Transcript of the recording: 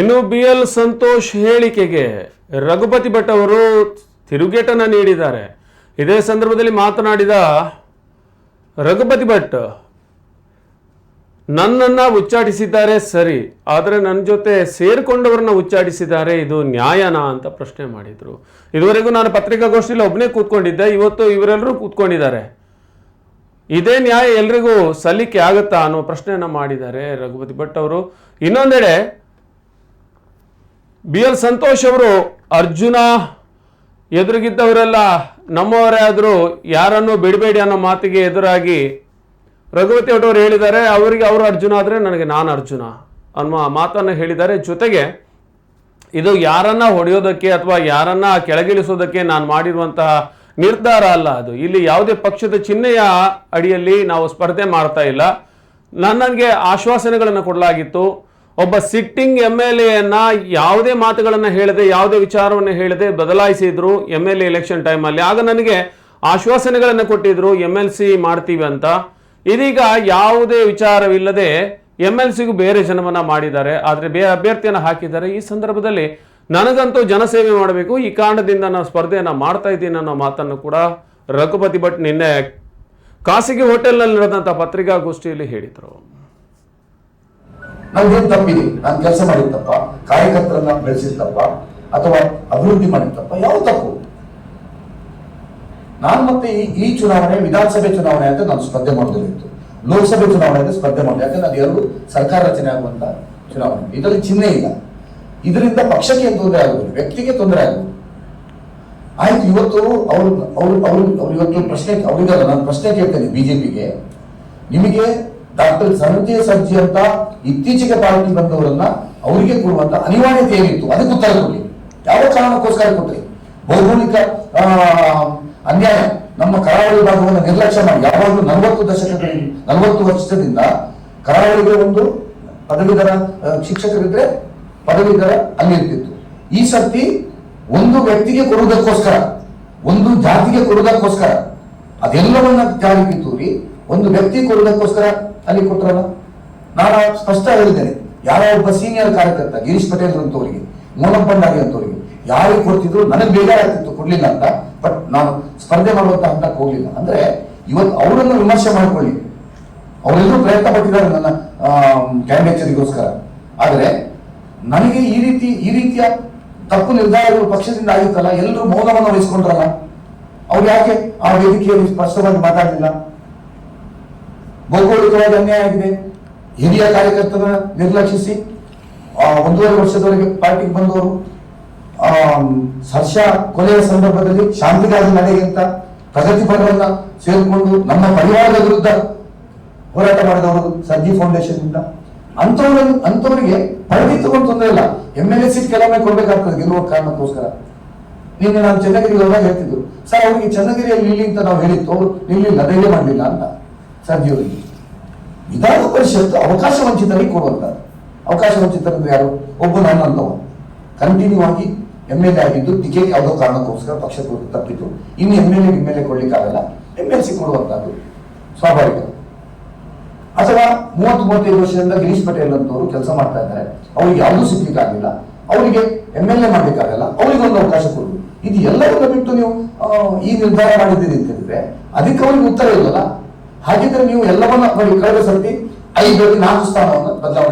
ಇನ್ನು B L Santosh ಹೇಳಿಕೆಗೆ ರಘುಪತಿ ಭಟ್ ಅವರು ತಿರುಗೇಟನ್ನು ನೀಡಿದ್ದಾರೆ. ಇದೇ ಸಂದರ್ಭದಲ್ಲಿ ಮಾತನಾಡಿದ ರಘುಪತಿ ಭಟ್, ನನ್ನನ್ನು ಉಚ್ಚಾಟಿಸಿದ್ದಾರೆ ಸರಿ, ಆದರೆ ನನ್ನ ಜೊತೆ ಸೇರಿಕೊಂಡವರನ್ನ ಉಚ್ಚಾಟಿಸಿದ್ದಾರೆ, ಇದು ನ್ಯಾಯನಾ ಅಂತ ಪ್ರಶ್ನೆ ಮಾಡಿದರು. ಇದುವರೆಗೂ ನಾನು ಪತ್ರಿಕಾಗೋಷ್ಠಿಯಲ್ಲಿ ಒಬ್ಬನೇ ಕೂತ್ಕೊಂಡಿದ್ದೆ, ಇವತ್ತು ಇವರೆಲ್ಲರೂ ಕೂತ್ಕೊಂಡಿದ್ದಾರೆ. ಇದೇ ನ್ಯಾಯ ಎಲ್ರಿಗೂ ಸಲ್ಲಿಕೆ ಆಗುತ್ತಾ ಅನ್ನೋ ಪ್ರಶ್ನೆಯನ್ನು ಮಾಡಿದ್ದಾರೆ ರಘುಪತಿ ಭಟ್ ಅವರು. ಇನ್ನೊಂದೆಡೆ ಬಿ ಎಲ್ ಸಂತೋಷ್ ಅವರು, ಅರ್ಜುನ ಎದುರಿಗಿದ್ದವರೆಲ್ಲ ನಮ್ಮವರೇ ಆದರೂ ಯಾರನ್ನೂ ಬಿಡಬೇಡಿ ಅನ್ನೋ ಮಾತಿಗೆ ಎದುರಾಗಿ ರಘುವತಿ ಅವರು ಹೇಳಿದ್ದಾರೆ, ಅವರಿಗೆ ಅವರು ಅರ್ಜುನ ಆದರೆ ನನಗೆ ನಾನು ಅರ್ಜುನ ಅನ್ನೋ ಮಾತನ್ನು ಹೇಳಿದ್ದಾರೆ. ಜೊತೆಗೆ ಇದು ಯಾರನ್ನ ಹೊಡೆಯೋದಕ್ಕೆ ಅಥವಾ ಯಾರನ್ನ ಕೆಳಗಿಳಿಸೋದಕ್ಕೆ ನಾನು ಮಾಡಿರುವಂತಹ ನಿರ್ಧಾರ ಅಲ್ಲ ಅದು. ಇಲ್ಲಿ ಯಾವುದೇ ಪಕ್ಷದ ಚಿಹ್ನೆಯ ಅಡಿಯಲ್ಲಿ ನಾವು ಸ್ಪರ್ಧೆ ಮಾಡ್ತಾ ಇಲ್ಲ. ನನಗೆ ಆಶ್ವಾಸನೆಗಳನ್ನು ಕೊಡಲಾಗಿತ್ತು. ಒಬ್ಬ ಸಿಟ್ಟಿಂಗ್ ಎಂ ಎಲ್ ಎನ್ನ ಯಾವುದೇ ಮಾತುಗಳನ್ನು ಹೇಳದೆ, ಯಾವುದೇ ವಿಚಾರವನ್ನು ಹೇಳದೆ ಬದಲಾಯಿಸಿದ್ರು ಎಂ ಎಲ್ ಎ ಎಲೆಕ್ಷನ್ ಟೈಮಲ್ಲಿ ಆಗ ನನಗೆ ಆಶ್ವಾಸನೆಗಳನ್ನು ಕೊಟ್ಟಿದ್ರು ಎಂ ಎಲ್ ಸಿ ಮಾಡ್ತೀವಿ ಅಂತ. ಇದೀಗ ಯಾವುದೇ ವಿಚಾರವಿಲ್ಲದೆ ಎಂ ಎಲ್ ಸಿಗೂ ಬೇರೆ ಜನವನ್ನ ಮಾಡಿದ್ದಾರೆ. ಆದರೆ ಬೇರೆ ಅಭ್ಯರ್ಥಿಯನ್ನು ಹಾಕಿದ್ದಾರೆ. ಈ ಸಂದರ್ಭದಲ್ಲಿ ನನಗಂತೂ ಜನಸೇವೆ ಮಾಡಬೇಕು. ಈ ಕಾರಣದಿಂದ ನಾನು ಸ್ಪರ್ಧೆಯನ್ನು ಮಾಡ್ತಾ ಇದ್ದೀನಿ ಅನ್ನೋ ಮಾತನ್ನು ಕೂಡ ರಘುಪತಿ ಭಟ್ ನಿನ್ನೆ ಖಾಸಗಿ ಹೋಟೆಲ್ನಲ್ಲಿ ನಡೆದಂಥ ಪತ್ರಿಕಾಗೋಷ್ಠಿಯಲ್ಲಿ ಹೇಳಿದರು. ನನ್ಗೇನ್ ತಪ್ಪಿದೆ? ನಾನು ಕೆಲಸ ಮಾಡಿದ ತಪ್ಪ ಕಾರ್ಯಕರ್ತರನ್ನ ಬೆಳೆಸಿದ ತಪ್ಪ ಅಥವಾ ಅಭಿವೃದ್ಧಿ ಮಾಡಿದ ತಪ್ಪ ಯಾವ ತಪ್ಪು? ನಾನು ಮತ್ತೆ ಈ ಈ ಚುನಾವಣೆ, ವಿಧಾನಸಭೆ ಚುನಾವಣೆ ಅಂತ ನಾನು ಸ್ಪರ್ಧೆ ಮಾಡೋದಿತ್ತು ಲೋಕಸಭೆ ಚುನಾವಣೆ ಅಂತ ಸ್ಪರ್ಧೆ ಮಾಡಿದೆ ಯಾಕಂದ್ರೆ ಅದು ಎರಡು ಸರ್ಕಾರ ರಚನೆ ಆಗುವಂತ ಚುನಾವಣೆ. ಇದರಲ್ಲಿ ಚಿಹ್ನೆ ಇಲ್ಲ. ಇದರಿಂದ ಪಕ್ಷಕ್ಕೆ ತೊಂದರೆ ಆಗುವುದು, ವ್ಯಕ್ತಿಗೆ ತೊಂದರೆ ಆಗುವುದು. ಆಯ್ತು, ಇವತ್ತು ಅವರು ಅವರು ಅವ್ರು ಇವತ್ತು ಪ್ರಶ್ನೆ ಅವರಿಗಲ್ಲ, ನಾನು ಪ್ರಶ್ನೆ ಕೇಳ್ತೇನೆ ಬಿಜೆಪಿಗೆ. ನಿಮಗೆ ಡಾಕ್ಟರ್ ಸಂಜಯ ಸಜ್ಜಿ ಅಂತ ಇತ್ತೀಚೆಗೆ ಪಾರ್ಟಿ ಬಂದವರನ್ನ ಅವರಿಗೆ ಕೊಡುವಂತ ಅನಿವಾರ್ಯತೆ ಏನಿತ್ತು? ಅದಕ್ಕೆ ಉತ್ತರ ಕೊಡಿ ಯಾವ ಕಾರಣಕ್ಕೋಸ್ಕರ ಕೊಟ್ಟರೆ ಭೌಗೋಳಿಕ ಅನ್ಯಾಯ. ನಮ್ಮ ಕರಾವಳಿ ಭಾಗವನ್ನು ನಿರ್ಲಕ್ಷ್ಯ ಮಾಡಿ. ಯಾವಾಗಲೂ ನಲವತ್ತು ದಶಕದಲ್ಲಿ, ನಲವತ್ತು ವರ್ಷದಿಂದ ಕರಾವಳಿಗೆ ಒಂದು ಪದವೀಧರ ಶಿಕ್ಷಕರಿದ್ರೆ ಪದವೀಧರ ಅಲ್ಲಿ ಇರ್ತಿತ್ತು ಈ ಸರ್ತಿ ಒಂದು ವ್ಯಕ್ತಿಗೆ ಕೊಡುವುದಕ್ಕೋಸ್ಕರ, ಒಂದು ಜಾತಿಗೆ ಕೊಡುವುದಕ್ಕೋಸ್ಕರ, ಅದೆಲ್ಲವನ್ನ ಜಾರಿಗೆ ತೂರಿ, ಒಂದು ವ್ಯಕ್ತಿ ಕೊಡುವುದಕ್ಕೋಸ್ಕರ ಅಲ್ಲಿ ಕೊಟ್ರಲ್ಲ? ನಾನು ಸ್ಪಷ್ಟ ಹೇಳಿದ್ದೇನೆ. ಯಾರೋ ಒಬ್ಬ ಸೀನಿಯರ್ ಕಾರ್ಯಕರ್ತ ಗಿರೀಶ್ ಪಟೇಲ್ ಅಂತವರಿಗೆ ಮೋನಂ ಭಂಡಾರಿ ಅಂತವರಿಗೆ ಯಾರಿಗೆ ಕೊಡ್ತಿದ್ರು ನನಗೆ ಬೇಜಾರಾಗ್ತಿತ್ತು ಕೊಡ್ಲಿಲ್ಲ ಅಂತ ಬಟ್ ನಾನು ಸ್ಪರ್ಧೆ ಮಾಡುವಂತ ಹಂತಕ್ಕೆ ಹೋಗ್ಲಿಲ್ಲ. ಅಂದ್ರೆ ಇವತ್ತು ಅವರನ್ನು ವಿಮರ್ಶೆ ಮಾಡ್ಕೊಳ್ಳಿ. ಅವರೆಲ್ಲರೂ ಪ್ರಯತ್ನ ಪಟ್ಟಿದ್ದಾರೆ ನನ್ನ ಕ್ಯಾಂಡಿಡೇಚರಿಗೋಸ್ಕರ ಆದರೆ ನನಗೆ ಈ ರೀತಿ, ಈ ರೀತಿಯ ತಪ್ಪು ನಿರ್ಧಾರಗಳು ಪಕ್ಷದಿಂದ ಆಗಿತ್ತಲ್ಲ, ಎಲ್ಲರೂ ಮೌನವನ್ನು ವಹಿಸ್ಕೊಂಡ್ರಲ್ಲ? ಅವ್ರು ಯಾಕೆ ಆ ವೇದಿಕೆಯಲ್ಲಿ ಸ್ಪಷ್ಟವಾಗಿ ಮಾತಾಡಲಿಲ್ಲ? ಭೌಗೋಳಿಕವಾಗಿ ಅನ್ಯಾಯ ಆಗಿದೆ. ಹಿರಿಯ ಕಾರ್ಯಕರ್ತರ ನಿರ್ಲಕ್ಷಿಸಿ ಒಂದೂವರೆ ವರ್ಷದವರೆಗೆ ಪಾರ್ಟಿಗೆ ಬಂದವರು ಸರ್ಷ ಕೊಲೆಯ ಸಂದರ್ಭದಲ್ಲಿ ಶಾಂತಿಗಾಗಿ ನಡೆಯಂತ ಪ್ರಗತಿಪರವನ್ನ ಸೇರಿಕೊಂಡು ನಮ್ಮ ಪರಿವಾರದ ವಿರುದ್ಧ ಹೋರಾಟ ಮಾಡಿದವರು ಸರ್ಜಿ ಫೌಂಡೇಶನ್ ಇಂದ. ಅಂತವ್ರ ಅಂತವರಿಗೆ ಪದವಿ ತಗೊಂಡು ತೊಂದರೆ ಇಲ್ಲ. ಎಂ ಎಲ್ ಎ ಸೀಟ್ ಕೆಲವೊಮ್ಮೆ ಕೊಡ್ಬೇಕಾಗ್ತದೆ, ಗೆಲ್ಲುವ ಕಾರಣಕ್ಕೋಸ್ಕರ. ನಿನ್ನೆ ನಾನು ಚನ್ನಗಿರಿ ಹೋದಾಗ ಹೇಳ್ತಿದ್ರು ಸರ್, ಅವ್ರಿಗೆ ಚನ್ನಗಿರಿಯಲ್ಲಿ ಇಲ್ಲಿ ಅಂತ ನಾವು ಹೇಳಿತ್ತು, ಅವರು ನಿಲ್ಲಿಲ್ಲ ಧೈರ್ಯ ಮಾಡಲಿಲ್ಲ ಅಂತ ಸರ್ಜಿ ಅವರಿಗೆ ವಿಧಾನ ಪರಿಷತ್ ಅವಕಾಶ ವಂಚಿತರಿಗೆ ಕೊಡುವಂತ ಅವಕಾಶ ವಂಚಿತರಂದ್ರೆ ಯಾರು? ಒಬ್ಬ ನನ್ನಂತವ ಕಂಟಿನ್ಯೂ ಆಗಿ ಎಂ ಎಲ್ ಎ ಆಗಿದ್ದು ಟಿಕೆಟ್ ಯಾವುದೋ ಕಾರಣಕ್ಕೋಸ್ಕರ ಪಕ್ಷ ತಪ್ಪಿತು ಇನ್ನು M L A M L A ಕೊಡ್ಲಿಕ್ಕಾಗಲ್ಲ M L C ಕೊಡುವಂತದ್ದು ಸ್ವಾಭಾವಿಕ. ಅಥವಾ ಮೂವತ್ತು, ಮೂವತ್ತೈದು ವರ್ಷದಿಂದ ಗಿರೀಶ್ ಪಟೇಲ್ ಅಂತವರು ಕೆಲಸ ಮಾಡ್ತಾ ಇದ್ದಾರೆ. ಅವ್ರಿಗೆ ಯಾವುದೂ ಸಿಗ್ಲಿಕ್ಕಾಗಿಲ್ಲ ಅವರಿಗೆ ಎಂ ಎಲ್ ಎ ಮಾಡ್ಲಿಕ್ಕಾಗಲ್ಲ. ಅವರಿಗೆ ಒಂದು ಅವಕಾಶ ಕೊಡು. ಇದು ಎಲ್ಲವನ್ನ ಬಿಟ್ಟು ನೀವು ಈ ನಿರ್ಧಾರ ಮಾಡಿದ್ದೀರಿ ಅಂತ ಹೇಳಿದ್ರೆ, ಅದಕ್ಕೆ ಅವ್ರಿಗೆ ಉತ್ತರ ಇಲ್ಲಲ್ಲ? ಹಾಗಿದ್ರೆ ನೀವು ಎಲ್ಲವನ್ನ ನೋಡಿ ಕಳೆದ ಸರ್ತಿ ಐದರಲ್ಲಿ ನಾಲ್ಕು ಸ್ಥಾನವನ್ನು ಬದಲಾವಣೆ